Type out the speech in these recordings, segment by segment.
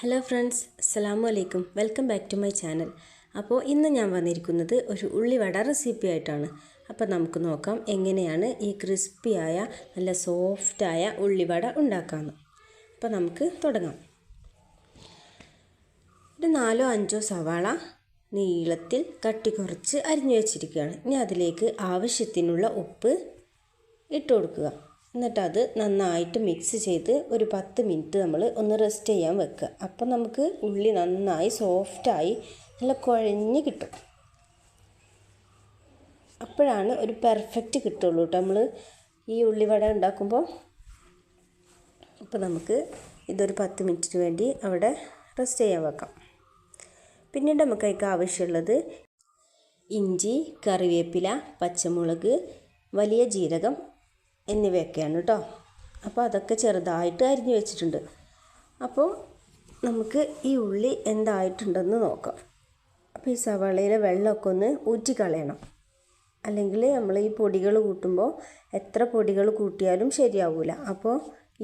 Hello friends അസ്സലാമു അലൈക്കും welcome back to my channel അപ്പോൾ ഇന്ന് ഞാൻ വന്നിരിക്കുന്നത് ഒരു ഉള്ളിവട റെസിപ്പി ആയിട്ടാണ്. അപ്പോൾ നമുക്ക് നോക്കാം എങ്ങനെയാണ് ഈ ക്രിസ്പിയായ നല്ല സോഫ്റ്റായ ഉള്ളിവട ഉണ്ടാക്കാമെന്ന് അപ്പോൾ നമുക്ക് തുടങ്ങാം. ഒരു നാലോ അഞ്ചോ സവാള നീളത്തിൽ കട്ടി കുറച്ച് അരിഞ്ഞു വെച്ചിരിക്കുകയാണ്. ഇനി അതിലേക്ക് ആവശ്യത്തിനുള്ള ഉപ്പ് ഇട്ട് കൊടുക്കുക. എന്നിട്ട് അത് നന്നായിട്ട് മിക്സ് ചെയ്ത് ഒരു പത്ത് മിനിറ്റ് നമ്മൾ ഒന്ന് റെസ്റ്റ് ചെയ്യാൻ വെക്കുക. അപ്പം നമുക്ക് ഉള്ളി നന്നായി സോഫ്റ്റായി നല്ല കുഴഞ്ഞ് കിട്ടും. അപ്പോഴാണ് ഒരു പെർഫെക്റ്റ് കിട്ടുള്ളൂ കേട്ടോ നമ്മൾ ഈ ഉള്ളിവട ഉണ്ടാക്കുമ്പോൾ അപ്പോൾ നമുക്ക് ഇതൊരു പത്ത് മിനിറ്റിന് വേണ്ടി അവിടെ റെസ്റ്റ് ചെയ്യാൻ വെക്കാം. പിന്നീട് നമുക്ക് അതിക്ക് ആവശ്യമുള്ളത് ഇഞ്ചി കറിവേപ്പില പച്ചമുളക് വലിയ ജീരകം എന്നിവയൊക്കെയാണ് കേട്ടോ അപ്പോൾ അതൊക്കെ ചെറുതായിട്ട് അരിഞ്ഞു വെച്ചിട്ടുണ്ട്. അപ്പോൾ നമുക്ക് ഈ ഉള്ളി എന്തായിട്ടുണ്ടെന്ന് നോക്കാം. അപ്പോൾ ഈ സവാളയിലെ വെള്ളമൊക്കെ ഒന്ന് ഊറ്റിക്കളയണം അല്ലെങ്കിൽ നമ്മൾ ഈ പൊടികൾ കൂട്ടുമ്പോൾ എത്ര പൊടികൾ കൂട്ടിയാലും ശരിയാവില്ല അപ്പോൾ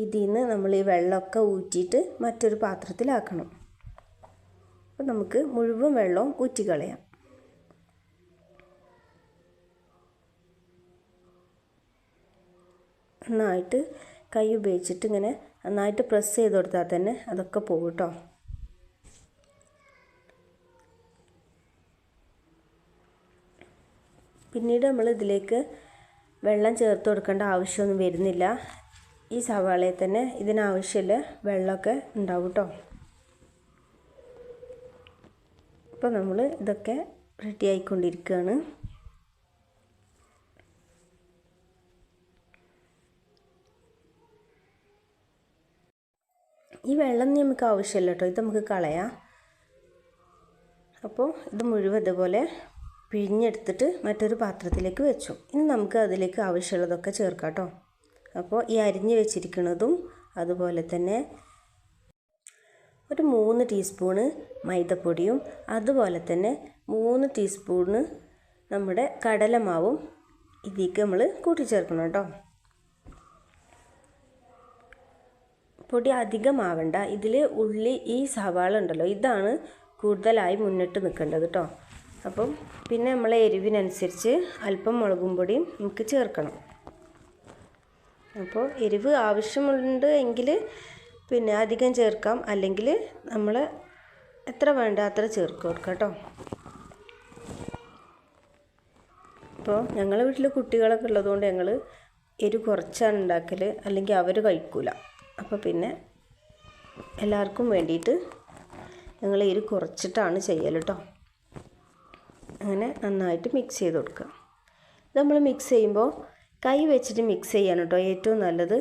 ഇതിൽ നിന്ന് നമ്മൾ ഈ വെള്ളമൊക്കെ ഊറ്റിയിട്ട് മറ്റൊരു പാത്രത്തിലാക്കണം. അപ്പോൾ നമുക്ക് മുഴുവൻ വെള്ളവും ഊറ്റിക്കളയാം നന്നായിട്ട് കൈ ഉപയോഗിച്ചിട്ട് ഇങ്ങനെ നന്നായിട്ട് പ്രസ് ചെയ്ത് കൊടുത്താൽ തന്നെ അതൊക്കെ പോകും കേട്ടോ പിന്നീട് നമ്മൾ ഇതിലേക്ക് വെള്ളം ചേർത്ത് കൊടുക്കേണ്ട ആവശ്യമൊന്നും വരുന്നില്ല. ഈ സവാളയിൽ തന്നെ ഇതിനാവശ്യമുള്ള വെള്ളമൊക്കെ ഉണ്ടാവും കേട്ടോ അപ്പോൾ നമ്മൾ ഇതൊക്കെ റെഡി ആയിക്കൊണ്ടിരിക്കുകയാണ്. ഈ വെള്ളം നമുക്ക് ആവശ്യമില്ല കേട്ടോ. ഇത് നമുക്ക് കളയാം. അപ്പോൾ ഇത് മുഴുവൻ ഇതുപോലെ പിഴിഞ്ഞെടുത്തിട്ട് മറ്റൊരു പാത്രത്തിലേക്ക് വെച്ചു. ഇനി നമുക്ക് അതിലേക്ക് ആവശ്യമുള്ളതൊക്കെ ചേർക്കാം കേട്ടോ. അപ്പോൾ ഈ അരിഞ്ഞ് വെച്ചിരിക്കുന്നതും അതുപോലെ തന്നെ ഒരു മൂന്ന് ടീസ്പൂണ് മൈദപ്പൊടിയും അതുപോലെ തന്നെ മൂന്ന് ടീസ്പൂണ് നമ്മുടെ കടലമാവും ഇതിലേക്ക് നമ്മൾ കൂട്ടിച്ചേർക്കണം കേട്ടോ. പൊടി അധികമാവണ്ട. ഇതിൽ ഉള്ളി ഈ സവാള ഉണ്ടല്ലോ ഇതാണ് കൂടുതലായി മുന്നിട്ട് നിൽക്കേണ്ടത് കേട്ടോ അപ്പം പിന്നെ നമ്മൾ എരിവിനനുസരിച്ച് അല്പം മുളകും പൊടിയും നമുക്ക് ചേർക്കണം. അപ്പോൾ എരിവ് ആവശ്യമുണ്ട് എങ്കിൽ പിന്നെ അധികം ചേർക്കാം. അല്ലെങ്കിൽ നമ്മൾ എത്ര വേണ്ട അത്ര ചേർക്കുക കൊടുക്കാം കേട്ടോ അപ്പോൾ ഞങ്ങളെ വീട്ടിൽ കുട്ടികളൊക്കെ ഉള്ളതുകൊണ്ട് ഞങ്ങൾ എരിവ് കുറച്ചാണ് ഉണ്ടാക്കൽ അല്ലെങ്കിൽ അവർ കഴിക്കൂല. അപ്പോൾ പിന്നെ എല്ലാവർക്കും വേണ്ടിയിട്ട് ഞങ്ങൾ എരി കുറച്ചിട്ടാണ് ചെയ്യൽ കേട്ടോ അങ്ങനെ നന്നായിട്ട് മിക്സ് ചെയ്ത് കൊടുക്കുക. ഇത് നമ്മൾ മിക്സ് ചെയ്യുമ്പോൾ കൈ വെച്ചിട്ട് മിക്സ് ചെയ്യാൻ കേട്ടോ ഏറ്റവും നല്ലത്.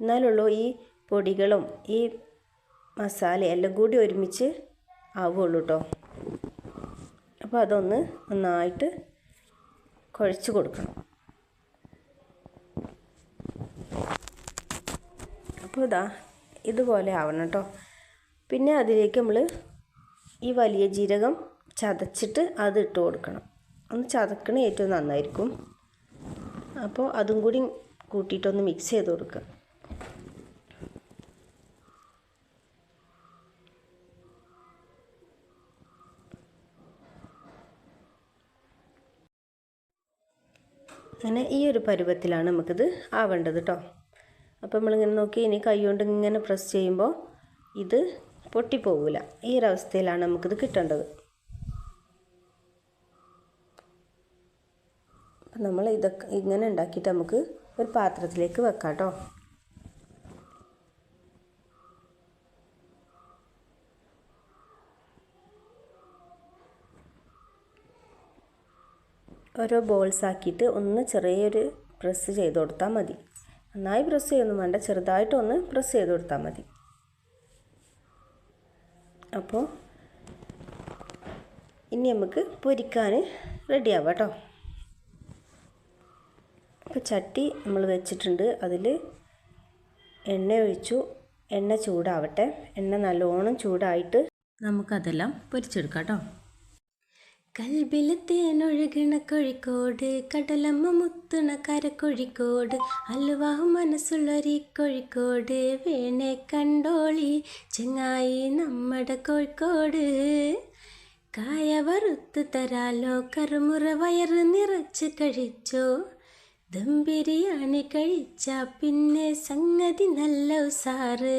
എന്നാലുള്ളൂ ഈ പൊടികളും ഈ മസാല എല്ലാം കൂടി ഒരുമിച്ച് ആവുള്ളൂ കേട്ടോ അപ്പോൾ അതൊന്ന് നന്നായിട്ട് കുഴച്ച് കൊടുക്കണം. അപ്പോൾ ഇതാ ഇതുപോലെ ആവണം കേട്ടോ. പിന്നെ അതിലേക്ക് നമ്മൾ ഈ വലിയ ജീരകം ചതച്ചിട്ട് അത് ഇട്ട് കൊടുക്കണം. ഒന്ന് ചതക്കണ ഏറ്റവും നന്നായിരിക്കും. അപ്പോൾ അതും കൂടി കൂട്ടിയിട്ടൊന്ന് മിക്സ് ചെയ്ത് കൊടുക്കുക. അങ്ങനെ ഈ ഒരു പരുവത്തിലാണ് നമുക്കിത് ആവേണ്ടത് കേട്ടോ. അപ്പോൾ നമ്മളിങ്ങനെ നോക്കി ഇനി കൈ കൊണ്ട് ഇങ്ങനെ പ്രസ് ചെയ്യുമ്പോൾ ഇത് പൊട്ടിപ്പോകില്ല ഈ ഒരവസ്ഥയിലാണ് നമുക്കിത് കിട്ടേണ്ടത്. നമ്മൾ ഇതൊക്കെ ഇങ്ങനെ ഉണ്ടാക്കിയിട്ട് നമുക്ക് ഒരു പാത്രത്തിലേക്ക് വെക്കാം കേട്ടോ ഓരോ ബോൾസ് ആക്കിയിട്ട് ഒന്ന് ചെറിയൊരു പ്രസ് ചെയ്ത് കൊടുത്താൽ മതി. നന്നായി പ്രസ് ചെയ്യൊന്നും വേണ്ട ചെറുതായിട്ടൊന്ന് പ്രസ് ചെയ്ത് കൊടുത്താൽ മതി. അപ്പോൾ ഇനി നമുക്ക് പൊരിക്കാൻ റെഡിയാവാം കേട്ടോ. അപ്പോൾ ചട്ടി നമ്മൾ വെച്ചിട്ടുണ്ട്. അതിൽ എണ്ണ ഒഴിച്ചു. എണ്ണ ചൂടാവട്ടെ. എണ്ണ നല്ലോണം ചൂടായിട്ട് നമുക്കതെല്ലാം പൊരിച്ചെടുക്കാം കേട്ടോ. കൽബിൽ തേനൊഴുകണ കോഴിക്കോട് കടലമ്മ മുത്തുണ കര കോഴിക്കോട് അലുവാഹു മനസ്സുള്ളൊരി കോഴിക്കോട് വേണേ കണ്ടോളി ചെങ്ങായി നമ്മുടെ കോഴിക്കോട്. കായ വറുത്ത് തരാലോ കറുമുറ വയറ് നിറച്ച് കഴിച്ചോ ദം ബിരിയാണി കഴിച്ച പിന്നെ സംഗതി നല്ല ഉസാറ്.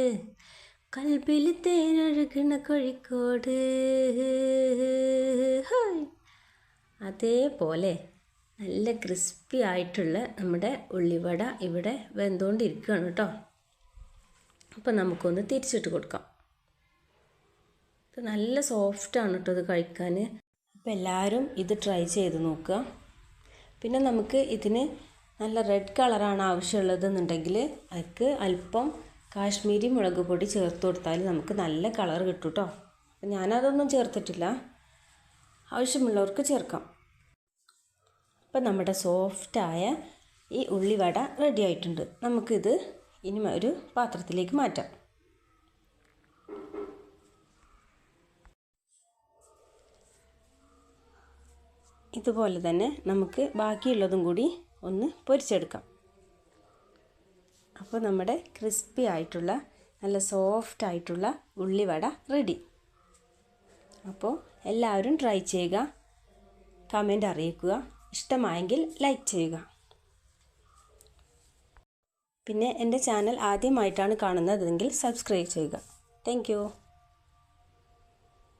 കൽബിൽ തേനൊഴുകണ കോഴിക്കോട്. അതേപോലെ നല്ല ക്രിസ്പി ആയിട്ടുള്ള നമ്മുടെ ഉള്ളിവട ഇവിടെ വെന്തുകൊണ്ടിരിക്കുകയാണ് കേട്ടോ. അപ്പോൾ നമുക്കൊന്ന് തിരിച്ചിട്ട് കൊടുക്കാം. ഇത് നല്ല സോഫ്റ്റാണ് കേട്ടോ ഇത് കഴിക്കാൻ അപ്പോൾ എല്ലാവരും ഇത് ട്രൈ ചെയ്ത് നോക്കുക. പിന്നെ നമുക്ക് ഇതിന് നല്ല റെഡ് കളറാണ് ആവശ്യമുള്ളതെന്നുണ്ടെങ്കിൽ അതിക്ക് അല്പം കാശ്മീരി മുളക് പൊടി ചേർത്ത് കൊടുത്താൽ നമുക്ക് നല്ല കളർ കിട്ടും കേട്ടോ. ഞാനതൊന്നും ചേർത്തിട്ടില്ല. ആവശ്യമുള്ളവർക്ക് ചേർക്കാം. അപ്പം നമ്മുടെ സോഫ്റ്റായ ഈ ഉള്ളിവട റെഡി ആയിട്ടുണ്ട്. നമുക്കിത് ഇനി ഒരു പാത്രത്തിലേക്ക് മാറ്റാം. ഇതുപോലെ തന്നെ നമുക്ക് ബാക്കിയുള്ളതും കൂടി ഒന്ന് പൊരിച്ചെടുക്കാം. അപ്പോൾ നമ്മുടെ ക്രിസ്പി ആയിട്ടുള്ള നല്ല സോഫ്റ്റ് ആയിട്ടുള്ള ഉള്ളിവട റെഡി അപ്പോൾ എല്ലാവരും ട്രൈ ചെയ്യുക. കമന്റ് അറിയിക്കുക. ഇഷ്ടമായെങ്കിൽ ലൈക്ക് ചെയ്യുക. പിന്നെ എന്റെ ചാനൽ ആദ്യമായിട്ടാണ് കാണുന്നതെങ്കിൽ സബ്സ്ക്രൈബ് ചെയ്യുക. താങ്ക്